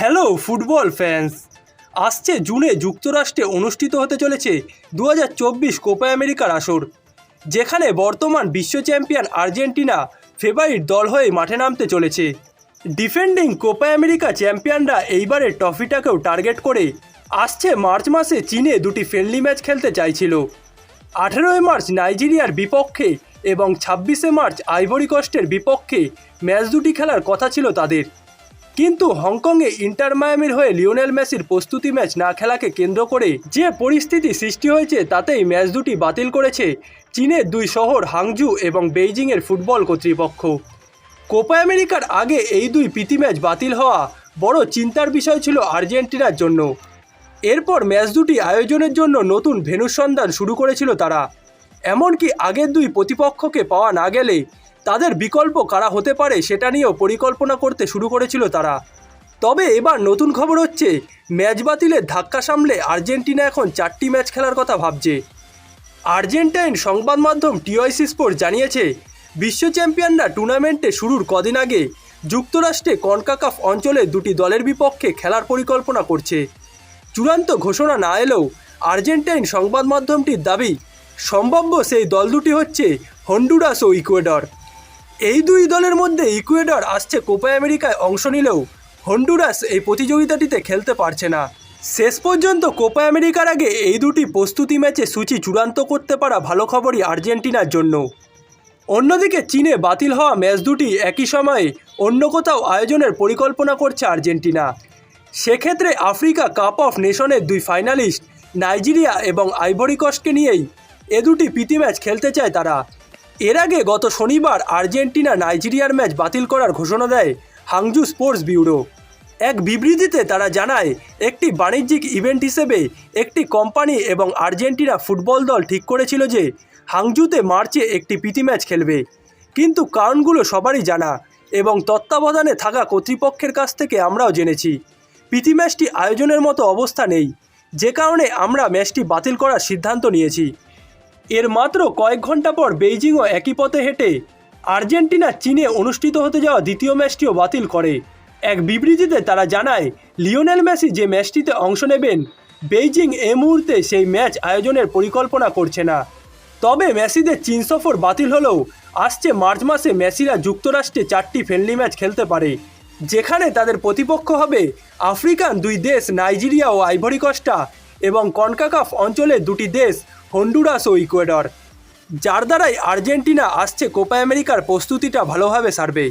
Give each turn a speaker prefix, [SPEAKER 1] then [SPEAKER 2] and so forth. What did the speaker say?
[SPEAKER 1] Hello football fans. আসছে জুনে যুক্তরাষ্ট্রে অনুষ্ঠিত হতে চলেছে দু হাজার চব্বিশ কোপা আমেরিকার আসর, যেখানে বর্তমান বিশ্ব চ্যাম্পিয়ন আর্জেন্টিনা ফেভারিট দল হয়ে মাঠে নামতে চলেছে। ডিফেন্ডিং কোপা আমেরিকা চ্যাম্পিয়নরা এইবারের ট্রফিটাকেও টার্গেট করে আসছে মার্চ মাসে চীনে দুটি ফ্রেন্ডলি ম্যাচ খেলতে চাইছিল। আঠেরোই মার্চ নাইজেরিয়ার বিপক্ষে এবং ছাব্বিশে মার্চ আইভরি কস্টের বিপক্ষে ম্যাচ দুটি খেলার কথা ছিল তাদের। কিন্তু হংকংয়ে ইন্টার মায়ামির হয়ে লিওনেল মেসির প্রস্তুতি ম্যাচ না খেলাকে কেন্দ্র করে যে পরিস্থিতি সৃষ্টি হয়েছে তাতেই ম্যাচ দুটি বাতিল করেছে চীনের দুই শহর হাংজু এবং বেইজিংয়ের ফুটবল কর্তৃপক্ষ। কোপা আমেরিকার আগে এই দুই প্রীতি ম্যাচ বাতিল হওয়া বড় চিন্তার বিষয় ছিল আর্জেন্টিনার জন্য। এরপর ম্যাচ দুটি আয়োজনের জন্য নতুন ভেন্যুর সন্ধান শুরু করেছিল তারা। এমনকি আগের দুই প্রতিপক্ষকে পাওয়া না গেলে তাদের বিকল্প কারা হতে পারে সেটা নিয়েও পরিকল্পনা করতে শুরু করেছিল তারা। তবে এবার নতুন খবর হচ্ছে, ম্যাচ বাতিলের ধাক্কা সামলে আর্জেন্টিনা এখন চারটি ম্যাচ খেলার কথা ভাবছে। আর্জেন্টাইন সংবাদ মাধ্যম টিওয়াইসি স্পোর্ট জানিয়েছে, বিশ্ব চ্যাম্পিয়নরা টুর্নামেন্টে শুরুর কদিন আগে যুক্তরাষ্ট্রে কনকাকাফ অঞ্চলে দুটি দলের বিপক্ষে খেলার পরিকল্পনা করছে। চূড়ান্ত ঘোষণা না এলেও আর্জেন্টাইন সংবাদ মাধ্যমটির দাবি, সম্ভাব্য সেই দল দুটি হচ্ছে হন্ডুরাস ও ইকুয়েডর। এই দুই দলের মধ্যে ইকুয়েডর আসছে কোপা আমেরিকায় অংশ নিলেও হন্ডুরাস এই প্রতিযোগিতাটিতে খেলতে পারছে না। শেষ পর্যন্ত কোপা আমেরিকার আগে এই দুটি প্রস্তুতি ম্যাচে সূচি চূড়ান্ত করতে পারা ভালো খবরই আর্জেন্টিনার জন্য। অন্যদিকে চীনে বাতিল হওয়া ম্যাচ দুটি একই সময়ে অন্য কোথাও আয়োজনের পরিকল্পনা করছে আর্জেন্টিনা। সেক্ষেত্রে আফ্রিকা কাপ অফ নেশনের দুই ফাইনালিস্ট, নাইজেরিয়া এবং আইভরি কস্টকে নিয়েই এ দুটি প্রীতি ম্যাচ খেলতে চায় তারা। এর আগে গত শনিবার আর্জেন্টিনা নাইজেরিয়ার ম্যাচ বাতিল করার ঘোষণা দেয় হাংজু স্পোর্টস ব্যুরো। এক বিবৃতিতে তারা জানায়, একটি বাণিজ্যিক ইভেন্ট হিসেবে একটি কোম্পানি এবং আর্জেন্টিনা ফুটবল দল ঠিক করেছিল যে হাংজুতে মার্চে একটি প্রীতি ম্যাচ খেলবে। কিন্তু কারণগুলো সবারই জানা এবং তত্ত্বাবধানে থাকা কর্তৃপক্ষের কাছ থেকে আমরাও জেনেছি। প্রীতি ম্যাচটি আয়োজনের মতো অবস্থা নেই। যে কারণে আমরা ম্যাচটি বাতিল করার সিদ্ধান্ত নিয়েছি। এর মাত্র কয়েক ঘণ্টা পর বেইজিংও একই পথে হেঁটে আর্জেন্টিনা চীনে অনুষ্ঠিত হতে যাওয়া দ্বিতীয় ম্যাচটিও বাতিল করে। এক বিবৃতিতে তারা জানায়, লিওনেল মেসি যে ম্যাচটিতে অংশ নেবেন, বেইজিং এ মুহূর্তে সেই ম্যাচ আয়োজনের পরিকল্পনা করছে না। তবে মেসিদের চীন সফর বাতিল হলেও আসছে মার্চ মাসে মেসিরা যুক্তরাষ্ট্রে চারটি ফ্রেন্ডলি ম্যাচ খেলতে পারে, যেখানে তাদের প্রতিপক্ষ হবে আফ্রিকান দুই দেশ নাইজেরিয়া ও আইভরি কস্টা এবং কনকাকাফ অঞ্চলের দুটি দেশ হন্ডুরাস ও ইকুয়েডর যার দ্বারাই আর্জেন্টিনা আসছে কোপা আমেরিকার প্রস্তুতিটা ভালোভাবে সারবে।